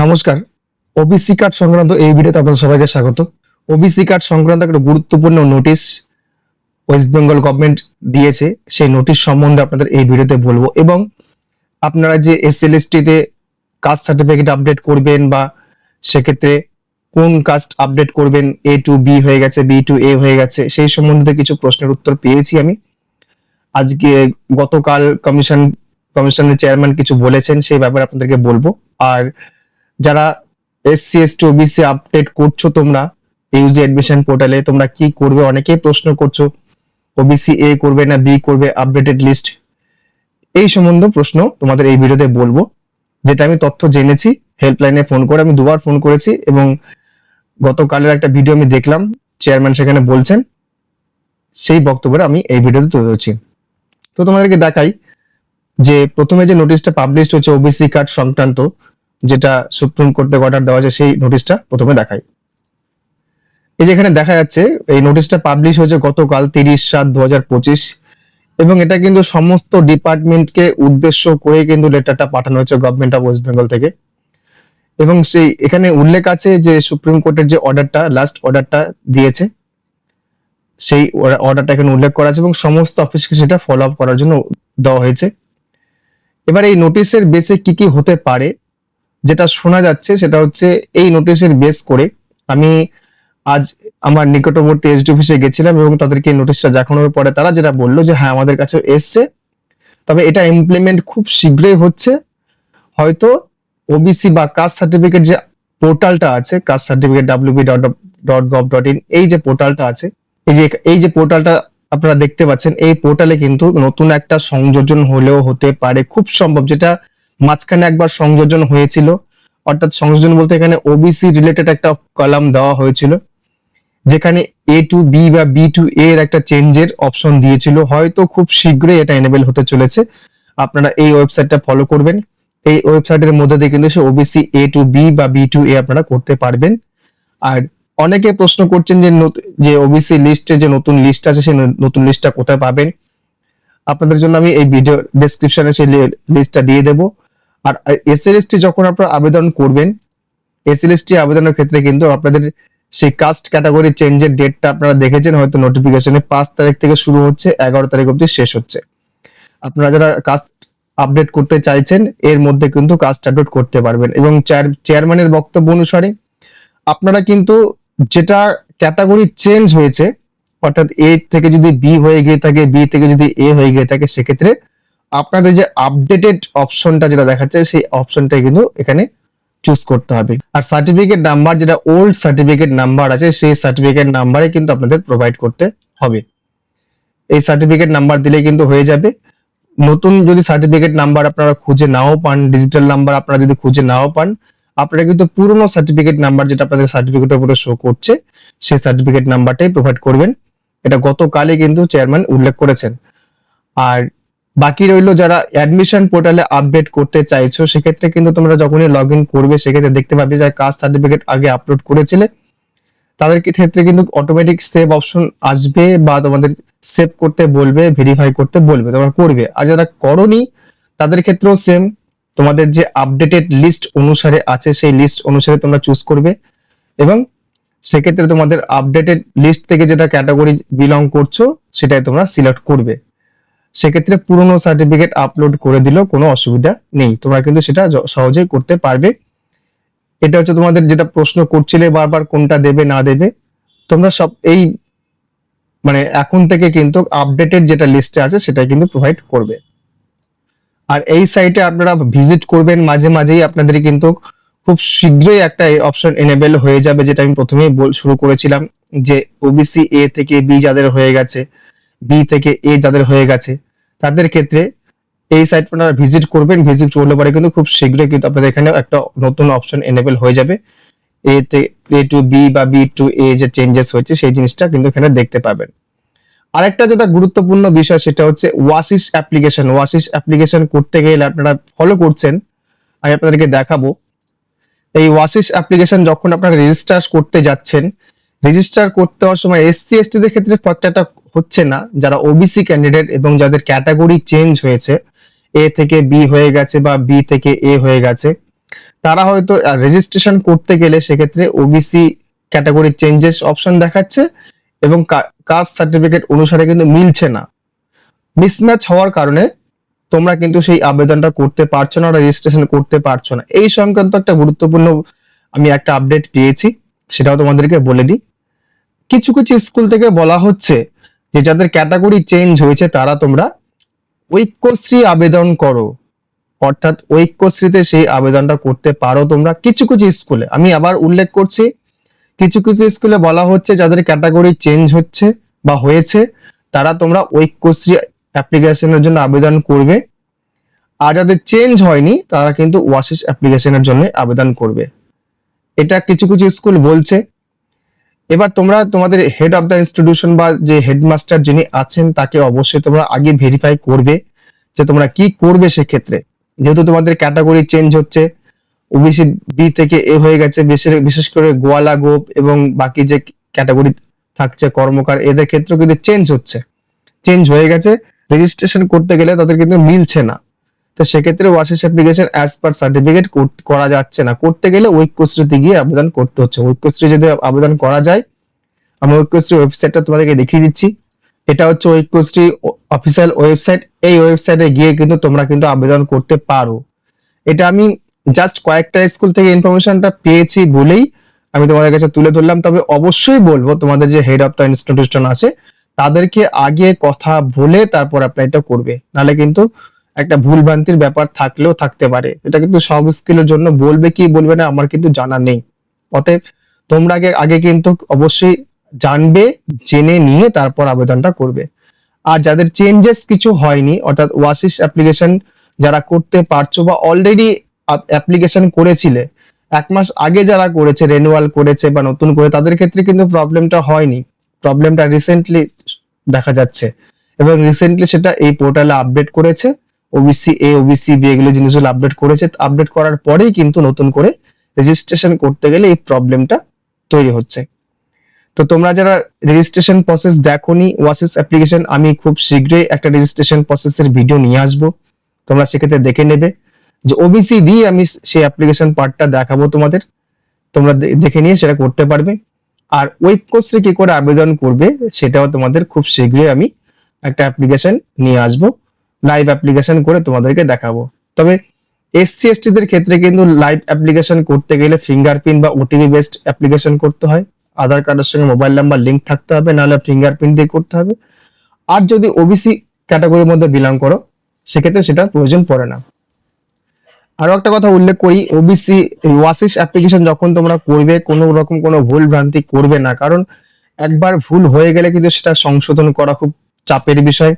নমস্কার। OBC card সংক্রান্ত এই ভিডিওতে আপনাদের সবাইকে স্বাগত। ওবিসি কার্ড সংক্রান্ত একটা গুরুত্বপূর্ণ নোটিশ ওয়েস্ট বেঙ্গল গভর্নমেন্ট দিয়েছে। সেই নোটিশ সম্বন্ধে আপনাদের এই ভিডিওতে বলব এবং আপনারা যে এস এল এসএলএসটিতে কাস্ট সার্টিফিকেট আপডেট করবেন বা সেক্ষেত্রে কোন কাস্ট আপডেট করবেন এ টু বি হয়ে গেছে বি টু এ হয়ে গেছে, সেই সম্বন্ধে কিছু প্রশ্নের উত্তর পেয়েছি আমি। আজকে গতকাল কমিশন কমিশনের চেয়ারম্যান কিছু বলেছেন, সেই ব্যাপারে আপনাদেরকে বলব। আর যারা এসসি এসটি ওবিসি আপডেট করছ তোমরা ইউজি অ্যাডমিশন পোর্টালে তোমরা কি করবে? অনেকেই প্রশ্ন করছ ওবিসি এ করবে না বি করবে আপডেটেড লিস্ট এই সম্বন্ধে প্রশ্ন তোমাদের এই ভিডিওতে বলব, যেটা আমি তথ্য জেনেছি হেল্পলাইনে ফোন করে, আমি দুবার ফোন করেছি, এবং গতকালের একটা ভিডিও আমি দেখলাম চেয়ারম্যান সেখানে বলছেন, সেই বক্তব্যটা আমি এই ভিডিওতে তুলে ধরছি। তো তোমাদেরকে দেখাই যে প্রথমে যে নোটিশটা পাবলিশ হচ্ছে ওবিসি কার্ড সংক্রান্ত যেটা সুপ্রিম কোর্ট থেকে অর্ডার দেওয়া আছে, সেই নোটিশটা প্রথমে দেখাই। এই যে এখানে দেখা যাচ্ছে, এই নোটিশটা পাবলিশ হয়েছে গতকাল তিরিশ সাত দু এবং এটা কিন্তু সমস্ত ডিপার্টমেন্টকে উদ্দেশ্য করে কিন্তু লেটারটা পাঠানো হয়েছে গভর্নমেন্ট অফ ওয়েস্ট বেঙ্গল থেকে। এবং সেই এখানে উল্লেখ আছে যে সুপ্রিম কোর্টের যে অর্ডারটা লাস্ট অর্ডারটা দিয়েছে, সেই অর্ডারটা এখানে উল্লেখ করা আছে এবং সমস্ত অফিসকে সেটা ফলো আপ করার জন্য দেওয়া হয়েছে। এবার এই নোটিশের বেসে কি কি হতে পারে যেটা শোনা যাচ্ছে সেটা হচ্ছে এই নোটিশের বেস করে আমি আজ আমার নিকটবর্তী এসডি অফিসে গেছিলাম এবং তাদেরকে নোটিশটা দেখানোর পরে তারা যেটা বলল যে হ্যাঁ আমাদের কাছে এসছে। তবে এটা ইমপ্লিমেন্ট খুব শীঘ্রই হচ্ছে। হয়তো ওবিসি বা কাস্ট সার্টিফিকেট যে পোর্টালটা আছে caste certificate WB dot dot gov dot in এই যে পোর্টালটা আছে, এই যে এই যে পোর্টালটা আপনারা দেখতে পাচ্ছেন, এই পোর্টালে কিন্তু নতুন একটা সংযোজন হলেও হতে পারে। খুব সম্ভব যেটা মাঝখানে একবার সংযোজন হয়েছিল। অর্থাৎ সংযোজন বলতে এখানে ওবিসি রিলেটেড একটা কলাম দেওয়া হয়েছিল, যেখানে এ টু বি বা বি টু এ এর একটা চেঞ্জের অপশন দিয়েছিল। হয়তো খুব শীঘ্রই এটা এনেবেল হতে চলেছে। আপনারা এই ওয়েবসাইটটা ফলো করবেন। এই ওয়েবসাইটের মধ্যে দিয়ে কিন্তু সে ওবিসি এ টু বি বা বি টু এ আপনারা করতে পারবেন। আর অনেকে প্রশ্ন করছেন যে যে ওবিসি লিস্টে যে নতুন লিস্ট আছে সেই নতুন লিস্টটা কোথায় পাবেন? আপনাদের জন্য আমি এই ভিডিও ডেসক্রিপশনে সেই লিস্টটা দিয়ে দেবো। আর এসএলএসটি যখন আপনারা আবেদন করবেন এসএলএসটি আবেদনের ক্ষেত্রে কিন্তু আপনাদের সেই কাস্ট ক্যাটাগরি চেঞ্জের ডেটটা আপনারা দেখেছেন, হয়তো নোটিফিকেশনে পাঁচ তারিখ থেকে শুরু হচ্ছে, এগারো তারিখ অবধি শেষ হচ্ছে। আপনারা যারা কাস্ট আপডেট করতে চাইছেন, এর মধ্যে কিন্তু কাস্ট আপডেট করতে পারবেন। এবং চেয়ারম্যানের বক্তব্য অনুসারে আপনারা কিন্তু যেটা ক্যাটাগরি চেঞ্জ হয়েছে, অর্থাৎ এ থেকে যদি বি হয়ে গিয়ে থাকে বি থেকে যদি এ হয়ে গিয়ে থাকে, সেক্ষেত্রে আপনাদের যে আপডেটেড অপশনটা যেটা দেখাচ্ছে, সেই অপশনটাই কিন্তু এখানে চুজ করতে হবে। আর সার্টিফিকেট নাম্বার যেটা ওল্ড সার্টিফিকেট নাম্বার আছে, সেই সার্টিফিকেট নাম্বারে কিন্তু আপনাদের প্রোভাইড করতে হবে। এই সার্টিফিকেট নাম্বার দিলে কিন্তু হয়ে যাবে। নতুন যদি সার্টিফিকেট নাম্বার আপনারা খুঁজে নাও পান ডিজিটাল নাম্বার আপনারা যদি খুঁজে নাও পান, আপনারা কিন্তু পুরনো সার্টিফিকেট নাম্বার যেটা আপনাদের সার্টিফিকেটের উপরে শো করছে, সেই সার্টিফিকেট নাম্বারটাই প্রোভাইড করবেন। এটা গতকালে কিন্তু চেয়ারম্যান উল্লেখ করেছেন। আর বাকি রইল যারা অ্যাডমিশন পোর্টালে আপডেট করতে চাইছো, সেক্ষেত্রে কিন্তু তোমরা যখনই লগ ইন করবে, সেক্ষেত্রে দেখতে পাবে যারা কাস্ট সার্টিফিকেট আগে আপলোড করেছিলে। তাদের ক্ষেত্রে কিন্তু অটোমেটিক সেভ অপশন আসবে বা তোমাদের সেভ করতে বলবে ভেরিফাই করতে বলবে, তোমরা করবে। আর যারা করনি, তাদের ক্ষেত্রেও সেম তোমাদের যে আপডেটেড লিস্ট অনুসারে আছে, সেই লিস্ট অনুসারে তোমরা চুজ করবে। এবং সেক্ষেত্রে তোমাদের আপডেটেড লিস্ট থেকে যেটা ক্যাটাগরি বিলং করছ, সেটাই তোমরা সিলেক্ট করবে। সেক্ষেত্রে পুরনো সার্টিফিকেট আপলোড করে দিলেও কোনো অসুবিধা নেই। তোমরা কিন্তু সেটা সহজেই করতে পারবে। এটা হচ্ছে তোমাদের যেটা প্রশ্ন, করছিলে বারবার কোনটা দেবে, না দেবে? তোমরা সব এই মানে এখন থেকে কিন্তু আপডেটেড যেটা লিস্টে আছে সেটা কিন্তু প্রোভাইড করবে। আর এই সাইটে আপনারা ভিজিট করবেন, মাঝে মাঝেই আপনাদের কিন্তু খুব শীঘ্রই একটা অপশন এনেবেল হয়ে যাবে, যেটা আমি প্রথমেই শুরু করেছিলাম, যে ওবিসি এ থেকে বি যাদের হয়ে গেছে। বি থেকে এ যাদের হয়ে গেছে, তাদের ক্ষেত্রে এই সাইট আপনারা ভিজিট করবেন ভিজিট করলে পরে কিন্তু খুব শীঘ্রই কিন্তু আপনাদের এখানে একটা নতুন অপশন এনেবেল হয়ে যাবে। এ তে এ টু বি বা বি টু এ যে চেঞ্জেস হয়েছে, সেই জিনিসটা কিন্তু এখানে দেখতে পাবেন। আরেকটা যেটা গুরুত্বপূর্ণ বিষয়, সেটা হচ্ছে ওয়াসিস অ্যাপ্লিকেশন ওয়াসিস অ্যাপ্লিকেশন করতে গেলে আপনারা ফলো করছেন, আমি আপনাদেরকে দেখাবো। এই ওয়াসিস অ্যাপ্লিকেশন যখন আপনারা রেজিস্টার করতে যাচ্ছেন রেজিস্টার করতে হওয়ার সময় এসসি এসটি দের ক্ষেত্রে ফ্যাক্টরটা হচ্ছে না, যারা ওবিসি ক্যান্ডিডেট এবং যাদের ক্যাটাগরি চেঞ্জ হয়েছে এ থেকে বি হয়ে গেছে বা বি থেকে এ হয়ে গেছে, তারা হয়তো রেজিস্ট্রেশন করতে গেলে সেক্ষেত্রে ওবিসি ক্যাটাগরি চেঞ্জেস অপশন দেখাচ্ছে এবং কাস্ট সার্টিফিকেট অনুসারে কিন্তু মিলছে না। মিসম্যাচ হওয়ার কারণে তোমরা কিন্তু সেই আবেদনটা করতে পারছ না রেজিস্ট্রেশন করতে পারছ না। এই সংক্রান্ত একটা গুরুত্বপূর্ণ আমি একটা আপডেট পেয়েছি, সেটাও তোমাদেরকে বলে দিই। কিছু কিছু স্কুল থেকে বলা হচ্ছে যে যাদের ক্যাটাগরি চেঞ্জ হয়েছে তারা তোমরা ঐক্যশ্রী আবেদন করো। অর্থাৎ ঐক্যশ্রীতে সেই আবেদনটা করতে পারো তোমরা কিছু কিছু স্কুলে আমি আবার উল্লেখ করছি, কিছু কিছু স্কুলে বলা হচ্ছে যাদের ক্যাটাগরি চেঞ্জ হচ্ছে বা হয়েছে, তারা তোমরা ঐক্যশ্রী অ্যাপ্লিকেশনের জন্য আবেদন করবে। আর যাদের চেঞ্জ হয়নি, তারা কিন্তু ওয়াশিস অ্যাপ্লিকেশনের জন্য আবেদন করবে। এটা কিছু কিছু স্কুল বলছে। এবার তোমরা তোমাদের হেড অফ দ্য ইনস্টিটিউশন বা যে হেডমাস্টার যিনি আছেন, তাকে অবশ্যই তোমরা আগে ভেরিফাই করবে যে তোমরা কি করবে সেক্ষেত্রে। যেহেতু তোমাদের ক্যাটাগরি চেঞ্জ হচ্ছে ওবিসি বি থেকে এ হয়ে গেছে, বিশেষ- করে গোয়ালা গোপ এবং বাকি যে ক্যাটাগরি থাকছে কর্মকার, এদের ক্ষেত্রে কিন্তু চেঞ্জ হচ্ছে। চেঞ্জ হয়ে গেছে। রেজিস্ট্রেশন করতে গেলে তাদের কিন্তু মিলছে না। তো সেক্ষেত্রে OASIS application as per certificate করা যাচ্ছে না। করতে গেলে ঐক্যশ্রীতে গিয়ে আবেদন করতে হচ্ছে। ঐক্যশ্রী যদি আবেদন করা যায়, আমি ঐক্যশ্রী ওয়েবসাইটটা তোমাদেরকে দেখিয়ে দিচ্ছি। এটা হচ্ছে ঐক্যশ্রী অফিসিয়াল ওয়েবসাইট এই ওয়েবসাইটে গিয়ে কিন্তু তোমরা কিন্তু আবেদন করতে পারো। এটা আমি জাস্ট কয়েকটা স্কুল থেকে ইনফরমেশনটা পেয়েছি বলেই আমি তোমাদের কাছে তুলে ধরলাম। তবে অবশ্যই বলব, তোমাদের যে হেড অফ দ্য ইনস্টিটিউশন আছে, তাদেরকে আগে কথা বলে তারপর অ্যাপ্লাইটা করবে। নাহলে কিন্তু একটা ভুল ভ্রান্তির ব্যাপার থাকলেও থাকতে পারে। এটা কিন্তু সব স্কিলের জন্য বলবে কি বলবে না আমার কিন্তু জানা নেই। অতএব তোমরা আগে আগে কিন্তু অবশ্যই জানবে, জেনে নিয়ে তারপর আবেদনটা করবে। আর যাদের চেঞ্জেস কিছু হয়নি, অর্থাৎ ওয়াসিস অ্যাপ্লিকেশন যারা করতে পারছ বা অলরেডি অ্যাপ্লিকেশন করেছিলে, এক মাস আগে যারা করেছে রেনুয়াল করেছে বা নতুন করে, তাদের ক্ষেত্রে কিন্তু প্রবলেমটা হয়নি। প্রবলেমটা রিসেন্টলি দেখা যাচ্ছে। এবং রিসেন্টলি সেটা এই পোর্টালে আপডেট করেছে। ওবিসি এ ওবিসি বি এগুলো জিনিসগুলো আপডেট করেছে। আপডেট করার পরেই কিন্তু নতুন করে রেজিস্ট্রেশন করতে গেলে এই প্রবলেমটা তৈরি হচ্ছে। তো তোমরা যারা রেজিস্ট্রেশন প্রসেস দেখোনি ওয়াসিস অ্যাপ্লিকেশন আমি খুব শীঘ্রই একটা রেজিস্ট্রেশন প্রসেসের ভিডিও নিয়ে আসব। তোমরা সেক্ষেত্রে দেখে নেবে। যে ওবিসি দিয়ে আমি সেই অ্যাপ্লিকেশন পার্টটা দেখাবো তোমাদের। তোমরা দেখে নিয়ে সেটা করতে পারবে। আর ঐক্যশ্রী কি করে আবেদন করবে, সেটাও তোমাদের খুব শীঘ্রই আমি একটা অ্যাপ্লিকেশন নিয়ে আসব। লাইভ অ্যাপ্লিকেশন করে তোমাদেরকে দেখাবো। তবে এসসি দের ক্ষেত্রে কিন্তু লাইভ অ্যাপ্লিকেশন করতে গেলে ফিঙ্গারপ্রিন্ট বা ওটিপি বেসড অ্যাপ্লিকেশন করতে হয়। আধার কার্ডের সঙ্গে মোবাইল নাম্বার লিঙ্ক থাকতে হবে, নাহলে ফিঙ্গারপ্রিন্ট দিয়ে করতে হবে। আর যদি ওবিসি ক্যাটাগরির মধ্যে বিলং করো, সেক্ষেত্রে সেটার প্রয়োজন পড়ে না। আরও একটা কথা উল্লেখ করি ওবিসি ওয়াসিস অ্যাপ্লিকেশন যখন তোমরা করবে, কোনো রকম কোনো ভুল ভ্রান্তি করবে না। কারণ একবার ভুল হয়ে গেলে কিন্তু সেটা সংশোধন করা খুব চাপের বিষয়।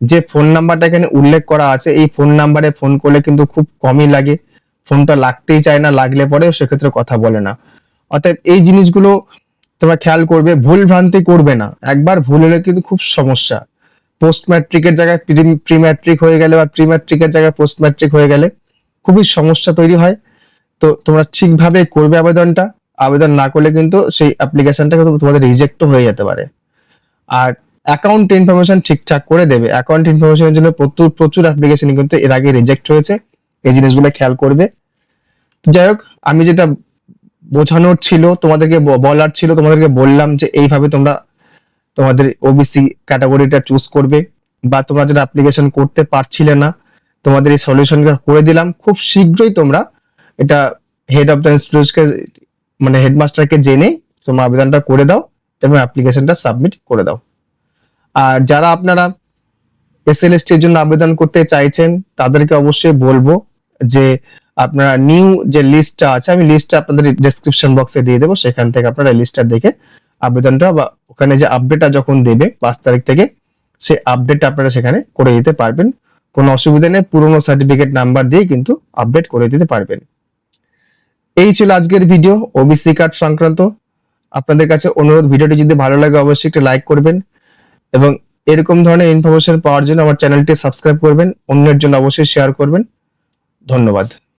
যে ফোন নাম্বারটা এখানে উল্লেখ করা আছে, এই ফোন নাম্বারে ফোন করলে কিন্তু খুব কমই লাগে। ফোনটা লাগতেই চায় না, লাগলে পরেও সেক্ষেত্রে কথা বলে না। অতএব এই জিনিসগুলো তোমরা খেয়াল করবে, ভুল ভ্রান্তি করবে না। একবার ভুল হলে কিন্তু খুব সমস্যা। পোস্ট ম্যাট্রিকের জায়গায় প্রি ম্যাট্রিক হয়ে গেলে বা প্রি ম্যাট্রিকের জায়গায় পোস্ট ম্যাট্রিক হয়ে গেলে খুবই সমস্যা তৈরি হয়। তো তোমরা ঠিকভাবে করবে আবেদনটা। আবেদন না করলে কিন্তু সেই অ্যাপ্লিকেশনটা কিন্তু তোমাদের রিজেক্টও হয়ে যেতে পারে। আর অ্যাকাউন্ট ইনফরমেশন ঠিকঠাক করে দেবে। অ্যাকাউন্ট ইনফরমেশনের জন্য প্রচুর প্রচুর অ্যাপ্লিকেশন কিন্তু এর আগে রিজেক্ট হয়েছে। এই জিনিসগুলো খেয়াল করবে। যাই হোক, আমি যেটা বোঝানোর ছিল, তোমাদেরকে বলার ছিল, তোমাদেরকে বললাম যে এইভাবে তোমরা তোমাদের ওবিসি ক্যাটাগরিটা চুজ করবে বা তোমরা যেটা অ্যাপ্লিকেশন করতে পারছিলে না, তোমাদের এই সলিউশনটা করে দিলাম। খুব শীঘ্রই তোমরা এটা হেড অফ দ্য ইনস্টিটিউটকে মানে হেডমাস্টারকে জেনে তোমরা আবেদনটা করে দাও এবং অ্যাপ্লিকেশনটা সাবমিট করে দাও। আর যারা আপনারা এসএলএসটি এর জন্য আবেদন করতে চাইছেন, তাদেরকে অবশ্যই বলব যে আপনারা নিউ যে লিস্টটা আছে, আমি লিস্টটা আপনাদের ডেসক্রিপশন বক্সে দিয়ে দেবো। সেখান থেকে আপনারা লিস্টটা দেখে আবেদনটা বা ওখানে যে আপডেটটা যখন দেবে, পাঁচ তারিখ থেকে, সেই আপডেটটা আপনারা সেখানে করে দিতে পারবেন। কোনো অসুবিধা নেই, পুরনো সার্টিফিকেট নাম্বার দিয়ে কিন্তু আপডেট করে দিতে পারবেন। এই ছিল আজকের ভিডিও ওবিসি কার্ড সংক্রান্ত। আপনাদের কাছে অনুরোধ, ভিডিওটি যদি ভালো লাগে অবশ্যই একটু লাইক করবেন। এবং এরকম ধরনের ইনফরমেশন পাওয়ার জন্য আমার চ্যানেলটি সাবস্ক্রাইব করবেন, অন্যের জন্য অবশ্যই শেয়ার করবেন। ধন্যবাদ।